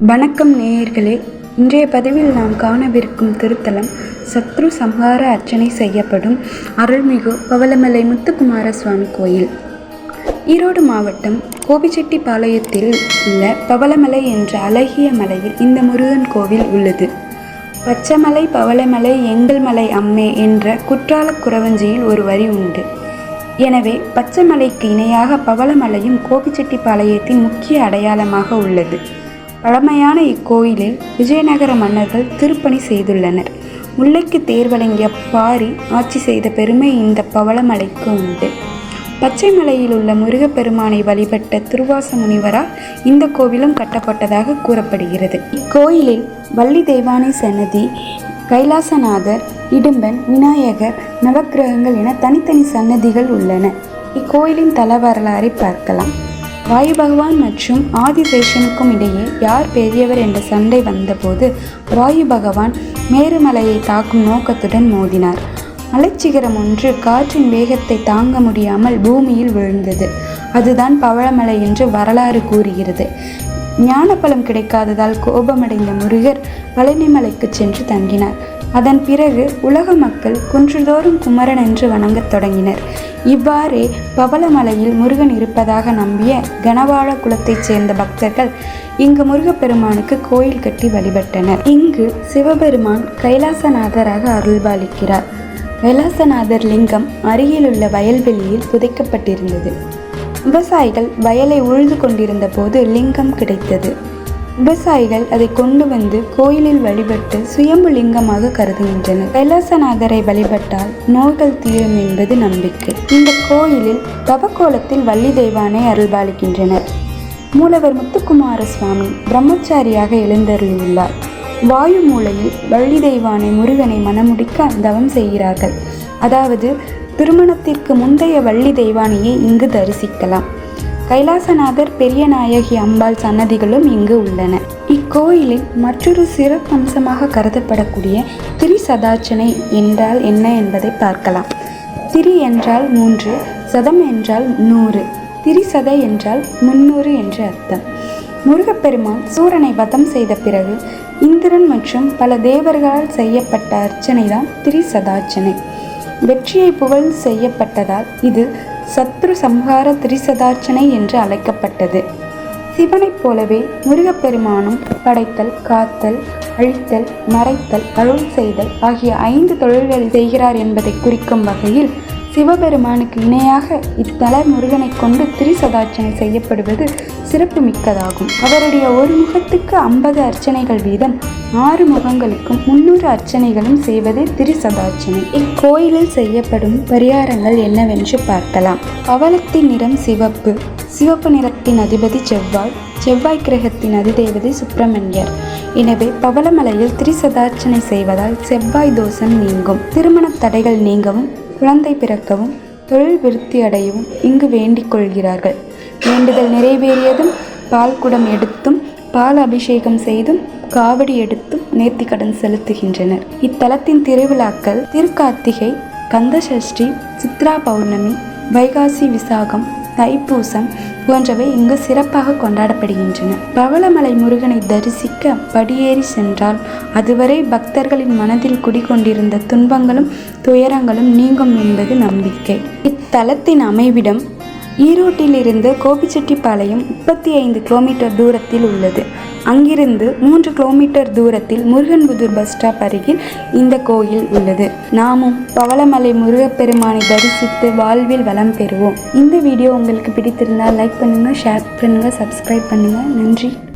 வணக்கம் நேயர்களே. இன்றைய பதிவில் நாம் காணவிருக்கும் திருத்தலம் சத்ரு சம்ஹார அர்ச்சனை செய்யப்படும் அருள்மிகு பவளமலை முத்துக்குமார சுவாமி கோயில். ஈரோடு மாவட்டம் கோபிச்செட்டிப்பாளையத்தில் உள்ள பவளமலை என்ற அழகிய மலையில் இந்த முருகன் கோவில் உள்ளது. பச்சைமலை பவளமலை எங்கள் மலை அம்மே என்ற குற்றால குறவஞ்சியில் ஒரு வரி உண்டு. எனவே பச்சைமலைக்கு இணையாக பவளமலையும் கோபிச்செட்டிப்பாளையத்தின் முக்கிய அடையாளமாக உள்ளது. பழமையான இக்கோயிலில் விஜயநகர மன்னர்கள் திருப்பணி செய்துள்ளனர். முல்லைக்கு தேர் வழங்கிய பாரி ஆட்சி செய்த பெருமை இந்த பவளமலைக்கு உண்டு. பச்சைமலையில் உள்ள முருகப்பெருமானை வழிபட்ட திருவாச முனிவரால் இந்த கோவிலும் கட்டப்பட்டதாக கூறப்படுகிறது. இக்கோயிலில் வள்ளி தெய்வானை சன்னதி கைலாசநாதர் இடும்பன் விநாயகர் நவக்கிரகங்கள் என தனித்தனி சன்னதிகள் உள்ளன. இக்கோயிலின் தல வரலாறை பார்க்கலாம். வாயு பகவான் மற்றும் ஆதிசேஷனுக்கும் இடையே யார் பெரியவர் என்ற சண்டை வந்தபோது வாயு பகவான் மேருமலையை தாக்கும் நோக்கத்துடன் மோதினார். மலைச்சிகரம் ஒன்று காற்றின் வேகத்தை தாங்க முடியாமல் பூமியில் விழுந்தது. அதுதான் பவழமலை என்று வரலாறு கூறுகிறது. ஞானப்பலம் கிடைக்காததால் கோபமடைந்த முருகர் பழனிமலைக்கு சென்று தங்கினார். அதன் பிறகு உலக மக்கள் குன்றுதோறும் குமரன் என்று வணங்கத் தொடங்கினர். இவ்வாறே பவளமலையில் முருகன் இருப்பதாக நம்பிய கனவாழ குலத்தைச் சேர்ந்த பக்தர்கள் இங்கு முருகப்பெருமானுக்கு கோயில் கட்டி வழிபட்டனர். இங்கு சிவபெருமான் கைலாசநாதராக அருள்பாலிக்கிறார். கைலாசநாதர் லிங்கம் அருகிலுள்ள வயல்வெளியில் புதைக்கப்பட்டிருந்தது. விவசாயிகள் வயலை உழுது கொண்டிருந்த போது லிங்கம் கிடைத்தது. விவசாயிகள் அதை கொண்டு வந்து கோயிலில் வழிபட்டு சுயம்பு லிங்கமாக கருதுகின்றனர். கைலாசநாதரை வழிபட்டால் நோய்கள் தீரும் என்பது நம்பிக்கை. இந்த கோயிலில் தவக்கோலத்தில் வள்ளி தெய்வானை அருள்பாலிக்கின்றனர். மூலவர் முத்துக்குமார சுவாமி பிரம்மச்சாரியாக எழுந்தருளியுள்ளார். வாயு மூலையில் வள்ளி தெய்வானை முருகனை மனமுடிக்க தவம் செய்கிறார்கள். அதாவது திருமணத்திற்கு முந்தைய வள்ளி தெய்வானையை இங்கு தரிசிக்கலாம். கைலாசநாதர் பெரியநாயகி அம்பாள் சன்னதிகளும் இங்கு உள்ளன. இக்கோயிலின் மற்றொரு சிறப்பம்சமாக கருதப்படக்கூடிய திரி சதார்ச்சனை என்றால் என்ன என்பதை பார்க்கலாம். திரி என்றால் மூன்று சதம் என்றால் நூறு திரிசதை என்றால் முன்னூறு என்று அர்த்தம். முருகப்பெருமான் சூரனை வதம் செய்த பிறகு இந்திரன் மற்றும் பல தேவர்களால் செய்யப்பட்ட அர்ச்சனை தான் திரிசதார்ச்சனை வெற்றியை புகழ் செய்யப்பட்டதால் இது சத்ரு சம்ஹார திரிசதார்ச்சனை என்று அழைக்கப்பட்டது. சிவனைப் போலவே முருகப்பெருமானும் படைத்தல் காத்தல் அழித்தல் மறைத்தல் அருள் செய்தல் ஆகிய ஐந்து தொழில்களை செய்கிறார் என்பதை குறிக்கும் வகையில் சிவபெருமானுக்கு இணையாக இத்தல முருகனை கொண்டு திரிசதார்ச்சனை செய்யப்படுவது சிறப்பு மிக்கதாகும் அவருடைய ஒரு முகத்துக்கு ஐம்பது அர்ச்சனைகள் வீதம் ஆறு முகங்களுக்கும் முன்னூறு அர்ச்சனைகளும் செய்வதே திரிசதார்ச்சனை இக்கோயிலில் செய்யப்படும் பரிகாரங்கள் என்னவென்று பார்க்கலாம். பவளத்தின் நிறம் சிவப்பு சிவப்பு நிறத்தின் அதிபதி செவ்வாய் செவ்வாய் கிரகத்தின் அதிதேவதை சுப்பிரமணியர். எனவே பவளமலையில் திரிசதார்ச்சனை செய்வதால் செவ்வாய் தோஷம் நீங்கும். திருமண தடைகள் நீங்கவும் குழந்தை பிறக்கவும் தொழில் விருத்தி அடையவும் இங்கு வேண்டிக் கொள்கிறார்கள். வேண்டுதல் நிறைவேறியதும் பால் குடம் எடுத்தும் பால் அபிஷேகம் செய்தும் காவடி எடுத்தும் நேர்த்திக்கடன் செலுத்துகின்றனர். இத்தலத்தின் திருவிழாக்கள் திருக்கார்த்திகை கந்தசஷ்டி சித்ரா பௌர்ணமி வைகாசி விசாகம் தைப்பூசம் போன்றவை இங்கு சிறப்பாக கொண்டாடப்படுகின்றன. பவளமலை முருகனை தரிசிக்க படியேறி சென்றால் அதுவரை பக்தர்களின் மனதில் குடிகொண்டிருந்த துன்பங்களும் துயரங்களும் நீங்கும் என்பது நம்பிக்கை. இத்தலத்தின் அமைவிடம் ஈரோட்டிலிருந்து கோபிச்செட்டிப்பாளையம் முப்பத்தி ஐந்து கிலோமீட்டர் தூரத்தில் உள்ளது. அங்கிருந்து மூன்று கிலோமீட்டர் தூரத்தில் முருகன்புதூர் பஸ் ஸ்டாப் அருகில் இந்த கோயில் உள்ளது. நாமும் பவளமலை முருகப்பெருமானை தரிசித்து வாழ்வில் வளம் பெறுவோம். இந்த வீடியோ உங்களுக்கு பிடித்திருந்தால் லைக் பண்ணுங்கள் ஷேர் பண்ணுங்கள் சப்ஸ்கிரைப் பண்ணுங்கள் நன்றி.